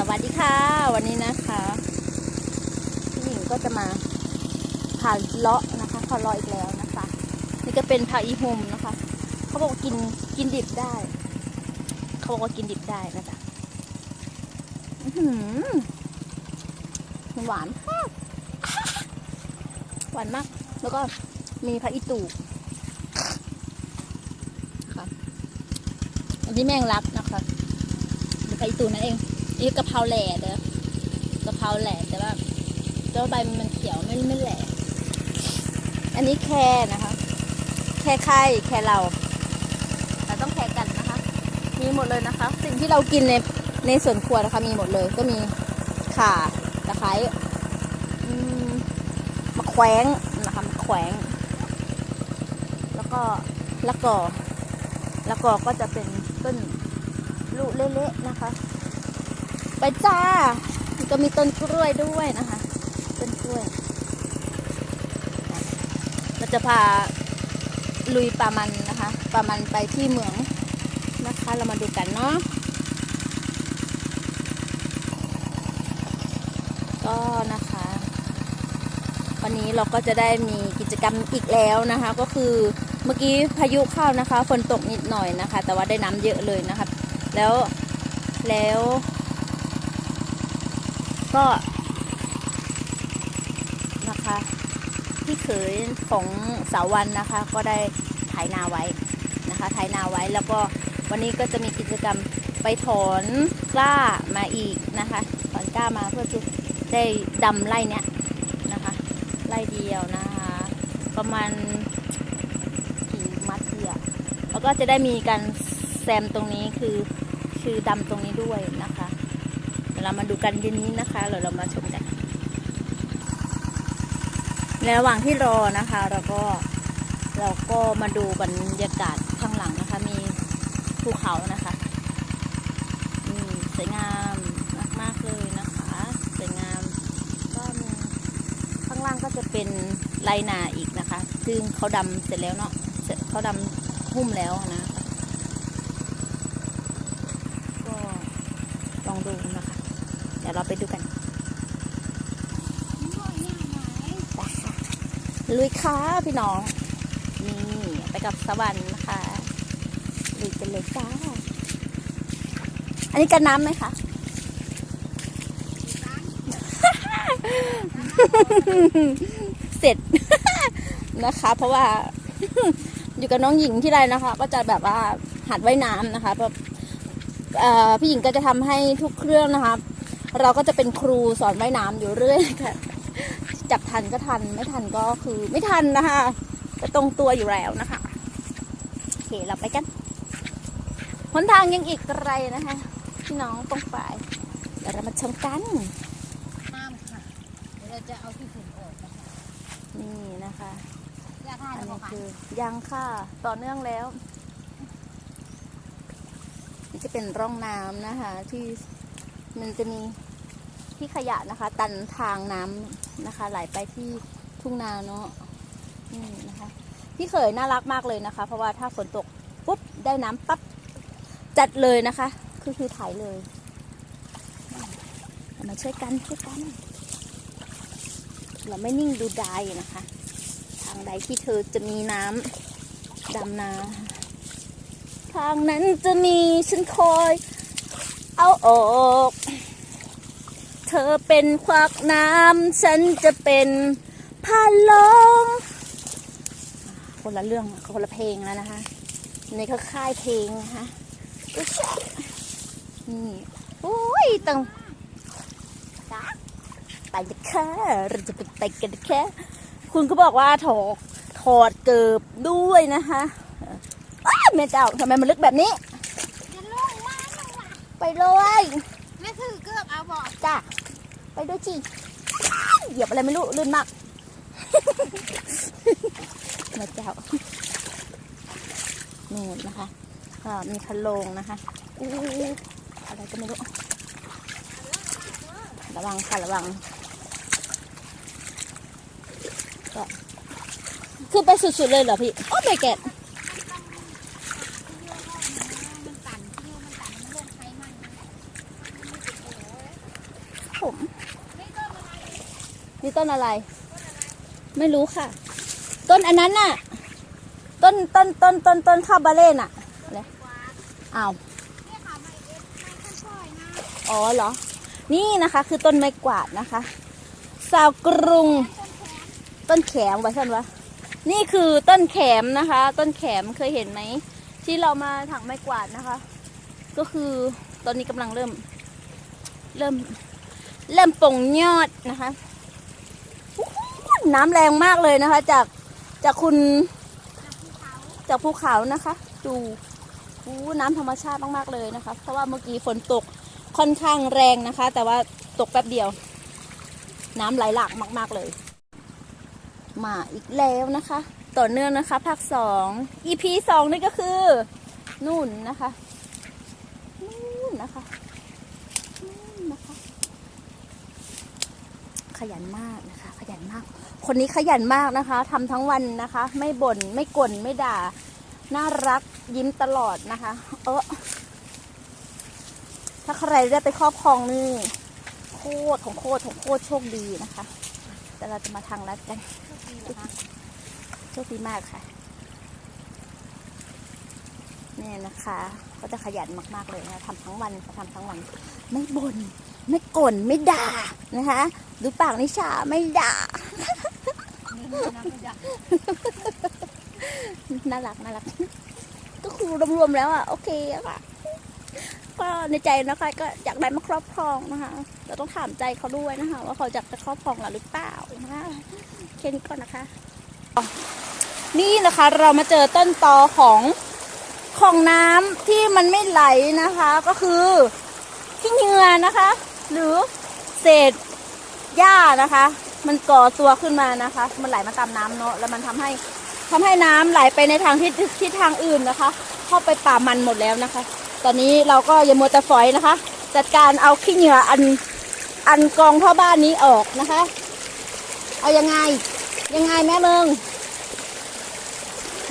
สวัสดีค่ะ วันนี้นะคะพี่หญิงก็จะมาพาเลาะนะคะพาเลาะอีกแล้วนะคะ นี่ก็เป็นพาอีฮุมนะคะ เขาบอกว่ากินกินดิบได้ เขาบอกว่ากินดิบได้นะจ๊ะอื้อหือหวานหวานมาก แล้วก็มีพระอิตูค่ะอันนี้แมงลักนะคะหรือพระอิตูนั่นเอง นี่กะเพราแหล่เด้อกะเพราแหล่แต่ว่าต่ว่าใบมันเขียวไม่ไม่แหล่ อันนี้แครนะคะ แครไข่แครเราเราต้องแครกันนะคะ มีหมดเลยนะคะ สิ่งที่เรากินในในสวนครัวนะคะมีหมดเลย ก็มีข่าตะไคร้มมะแขวงนะคะมะแขวง แล้วก็ละกอละกอก็จะเป็นต้นลูกเละๆนะคะ ไปจ้าก็มีต้นกล้วยด้วยนะคะต้นกล้วยเราจะพาลุยปลามันนะคะปลามันไปที่เหมืองนะคะ เรามาดูกันเนาะก็นะคะ วันนี้เราก็จะได้มีกิจกรรมอีกแล้วนะคะ ก็คือเมื่อกี้พายุเข้านะคะฝนตกนิดหน่อยนะคะ แต่ว่าได้น้ำเยอะเลยนะคะ แล้วแล้ว ก็นะคะพี่เขยของสาววันนะคะ ก็ได้ไถนาไว้นะคะไถนาไว้แล้วก็วันนี้ก็จะมีกิจกรรมไปถอนกล้ามาอีกนะคะถอนกล้ามาเพื่อจะได้ดำไร่เนี้ยนะคะไร่เดียวนะคะ ประมาณกี่มัดเดียวแล้วก็จะได้มีการแซมตรงนี้คือคือดำตรงนี้ด้วยนะคะ เรามาดูกันเย็นนี้นะคะเดี๋ยวเรามาชมกันในระหว่างที่รอนะคะ เราก็เราก็มาดูบรรยากาศข้างหลังนะคะ มีภูเขานะคะอืมสวยงามมาก ๆ เลยนะคะสวยงามก็มีข้างล่างก็จะเป็นไรนาอีกนะคะ ซึ่งเขาดำเสร็จแล้วเนาะเขาดำหุ้มแล้วนะ ก็ลองดูนะคะ ดี๋ยวเราไปดูกันไปค่ะลุยค่ะพี่น้อง นี่ไปกับสวรรค์นะคะลุยกันเลยจ้า อันนี้กันน้ำไหมคะเสร็จนะคะ เพราะว่าอยู่กับน้องหญิงที่ไรนะคะ ก็จะแบบว่าหัดว่ายน้ำนะคะแบบเอ่อพี่หญิงก็จะทำให้ทุกเครื่องนะคะ เราก็จะเป็นครูสอนว่ายน้ำอยู่เรื่อยค่ะ จับทันก็ทันไม่ทันก็คือไม่ทันนะคะก็ตรงตัวอยู่แล้วนะคะโอเคเราไปกันหนทางยังอีกไกลนะคะพี่น้องตรงไปเดี๋ยวเรามาชมกันน้ำค่ะเดี๋ยวเราจะเอาที่ฝุ่นออกนะคะนี่นะคะยาทาอันจะบอนี้กค่ะคือยังค่ะต่อเนื่องแล้วนี่จะเป็นร่องน้ำนะคะที่ มันจะมีที่ขยะนะคะ ตันทางน้ำนะคะ ไหลไปที่ทุ่งนาเนาะนี่นะคะ พี่เขยน่ารักมากเลยนะคะ เพราะว่าถ้าฝนตกปุ๊บได้น้ำปั๊บจัดเลยนะคะ คือคือถ่ายเลยมาช่วยกันช่วยกันเราไม่นิ่งดูดายนะคะ ทางใดที่เธอจะมีน้ำดำนา ทางนั้นจะมีฉันคอย เอาออก เธอเป็นควักน้ำฉันจะเป็นพันลมคนละเรื่องคนละเพลงแล้วนะคะในเขาค่ายเพลงนะคะนี่โอ้ยตังไปกันค่ะเราจะไปไปกันค่คุณก็บอกว่าถอดถอดเกิบด้วยนะคะแม่เจ้าทำไมมันลึกแบบนี้ จะลงมาลงมา ไปเลยแม่ถือเกือบเอาบอกจ้าไปด้วยจีเหยียบอะไรไม่รู้ลื่นมากแม่เจ้านี่นะคะก็มีคันโลงนะคะอู้อะไรก็ไม่รู้ระวังค่ะระวังก็คือไปสุดๆเลยเหรอพี่ โอ้ไม่แกะ มันตันเที่ยวมันตันมันลงไขมัน ผมนี่ต้นอะไร ไม่รู้ค่ะ ต้นอันนั้นน่ะ ต้นต้นต้นต้นต้นข้าวบาเล่น่ะอะไรอ้าวเล่อาว์อ๋อเหรอ นี่นะคะ คือต้นไม้กวาดนะคะ สาวกรุง ต้นแขมว้ท่านวะนี่คือต้นแขมนะคะ ต้นแขมเคยเห็นไหมที่เรามาถักไม้กวาดนะคะ ก็คือตอนนี้กำลังเริ่ม เริ่ม เริ่มป่งยอดนะคะน้ำแรงมากเลยนะคะ จากจากคุณจากภูเขานะคะ ดูน้ำธรรมชาติมากๆเลยนะคะ เพราะว่าเมื่อกี้ฝนตกค่อนข้างแรงนะคะ แต่ว่าตกแป๊บเดียว น้ำไหลหลากมาก ๆเลย มาอีกแล้วนะคะ ต่อเนื่องนะคะ ภาคสอง EP สองนี่ก็คือ นู่นนะคะ นู่นนะคะ นู่นนะคะ ขยันมากนะคะ ขยันมาก คนนี้ขยันมากนะคะทำทั้งวันนะคะ ไม่บ่นไม่กล่นไม่ด่า น่ารักยิ้มตลอดนะคะ เออถ้าใครได้ไปครอบครองนี่โคตรของโคตรของโคตรโชคดีนะคะ แต่เราจะมาทางลัดกันโชคดีมากค่ะเนี่ยนะคะ ก็จะขยันมาก ๆ เลยนะคะทำทั้งวันค่ะทำทั้งวัน ไม่บน่นไม่กล่นไม่ด่านะคะ ดูปากนิชาไม่ด่า น่ารักน่ารัก ก็คือรวมๆแล้วอะ โอเคค่ะ ก็ในใจนะคะก็อยากได้มาครอบครองนะคะ เราต้องถามใจเขาด้วยนะคะ ว่าเขาอยากจะครอบครองเราหรือเปล่านะคะแค่นี้ก่อนนะคะ นี่นะคะเรามาเจอต้นตอของของน้ำที่มันไม่ไหลนะคะ ก็คือขี้เหงื่อนะคะ หรือเศษ หญ้านะคะ มันก่อตัวขึ้นมานะคะ มันไหลมาตามน้ำเนาะแล้วมันทำให้ทำให้น้ำไหลไปในทางทิศทิศทางอื่นนะคะ เข้าไปป่ามันหมดแล้วนะคะ ตอนนี้เราก็อย่ามัวแต่ฝอยนะคะ จัดการเอาขี้เหงื่ออันอันกองพ่อบ้านนี้ออกนะคะ เอายังไง ยังไงแม่เมือง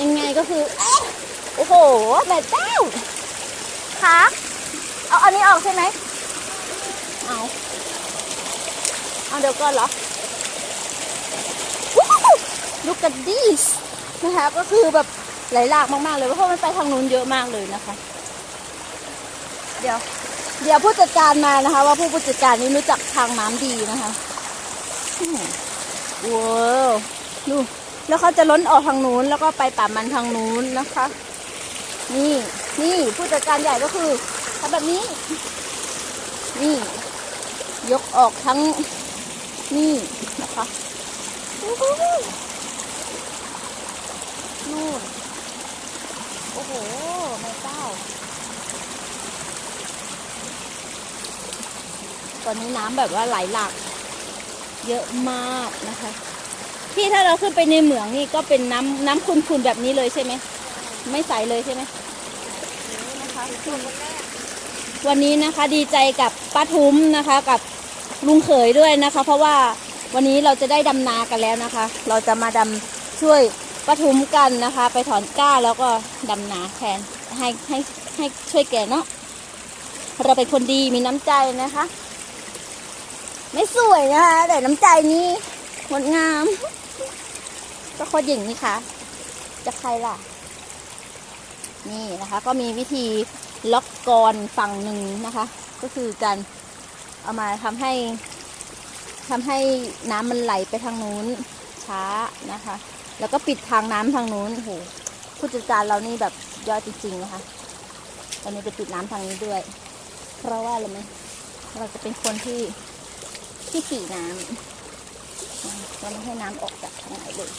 ยังไงก็คือเอ๊ะโอ้โหแม่เจ้าขาเอาอันนี้ออกใช่ไหมเอา เอาเดี๋ยวก่อนเหรอลูกกระดิสนะคะก็คือแบบไหลหลากมากๆเลยเพราะมันไปทางนู้นเยอะมากเลยนะคะ เดี๋ยว เดี๋ยวผู้จัดการมานะคะ ว่าผู้ผู้จัดการนี้รู้จักทางน้ำดีนะคะอืมว้าวดูแล้วเขาจะล้นออกทางนู้นแล้วก็ไปป่ามันทางนู้นนะคะ นี่นี่ผู้จัดการใหญ่ก็คือทำแบบนี้ นี่ ยกออกทั้ง นี่นะคะอู้หูนู่น โอ้โหแม่เจ้า ตอนนี้น้ำแบบว่าไหลหลากเยอะมากนะคะพี่ถ้าเราขึ้นไปในเหมืองนี่ก็เป็นน้ำน้ำขุ่นๆแบบนี้เลยใช่ไหม ไม่ใสเลยใช่ไหมนะคะวันนี้นะคะดีใจกับป้าทุ้มนะคะกับ ลุงเขยด้วยนะคะ เพราะว่าวันนี้เราจะได้ดำนากันแล้วนะคะ เราจะมาดำช่วยปทุมกันนะคะ ไปถอนก้าแล้วก็ดำนาแทนให้ให้ให้ช่วยแกเนาะเราเป็นคนดีมีน้ำใจนะคะ ไม่สวยนะคะ แต่น้ำใจนี้งดงาม ก็โคตรหญิงนี่ค่ะ จะใครล่ะ นี่นะคะ ก็มีวิธีล็อกกรฝั่งหนึ่งนะคะ ก็คือการ เอามาทำให้ทำให้น้ำมันไหลไปทางนู้นช้านะคะ แล้วก็ปิดทางน้ำทางนู้นโอ้โหผู้จัดการเรานี่แบบยอดจริงๆนะคะตอนนี้จะปิดน้ำทางนี้ด้วย เพราะว่าอะไรไหมเราจะเป็นคนที่ที่ขี่น้ำเราไม่ให้น้ำออกจากทางไหนเลย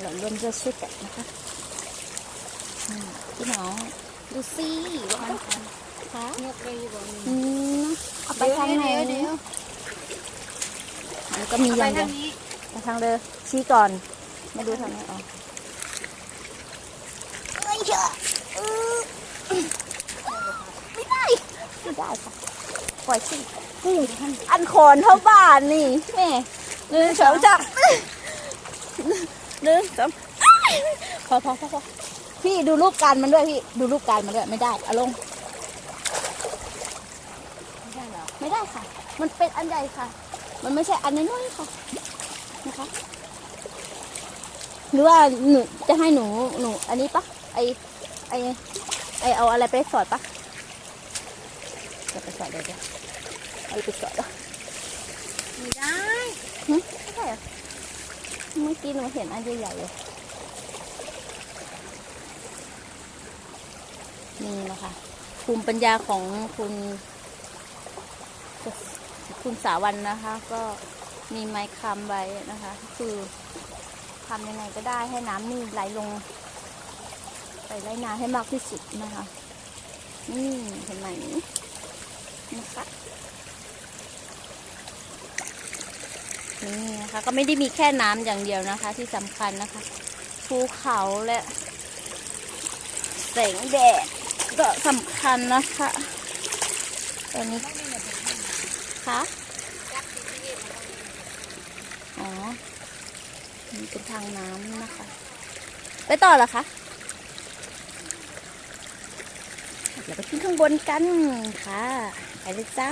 เราร่วมด้วยช่วยกันนะคะ พี่น้อง ดูสิว่ามันคะยกเลยบ่มีอืมเอาไปทางไหนเดี๋ยวมันก็มีอย่างเดียวไปทางเดินชี้ก่อน ไม่ดูทางไหนอ๋อเอ้ยเชอะอื้อไม่ได้ไม่ได้ค่ะปล่อยสินี่อันโขนเท่าบ้านนี่แม่หนึ่งสองจับหนึ่งสองพอพอพอพอ พพี่ดูรูปการมันด้วยพี่ดูรูปการมันด้วยไม่ได้เอาลงไม่ได้เหรอไม่ได้ค่ะ มันเป็นอันใหญ่ค่ะ มันไม่ใช่อันน้อยๆค่ะนะคะหรือว่าหนูจะให้หนูหนู อันนี้ปะไอไอไอเอาอะไรไปสอดปะจะไปสอดเลยจ้ะเอาไปสอดเหรอไม่ได้ไม่ใช่เหรอเมื่อกี้หนูเห็นอันใหญ่ๆเลย นี่นะคะ ภูมิปัญญาของคุณคุณสาวันนะคะ ก็มีไม้คำไว้นะคะ คือทำยังไงก็ได้ให้น้ำนี่ไหลลง ไปไล่น้ำให้มากที่สุดนะคะนี่เห็นไหมนะคะนี่นะคะก็ไม่ได้มีแค่น้ำอย่างเดียวนะคะ ที่สำคัญนะคะ ภูเขาและแสงแดด ก็สำคัญนะคะตอนนี้คะอ๋อนี่เป็นทางน้ำนะคะ ไปต่อเหรอคะเดี๋ยวไปขึ้นข้างบนกันค่ะ ไปเลยจ้า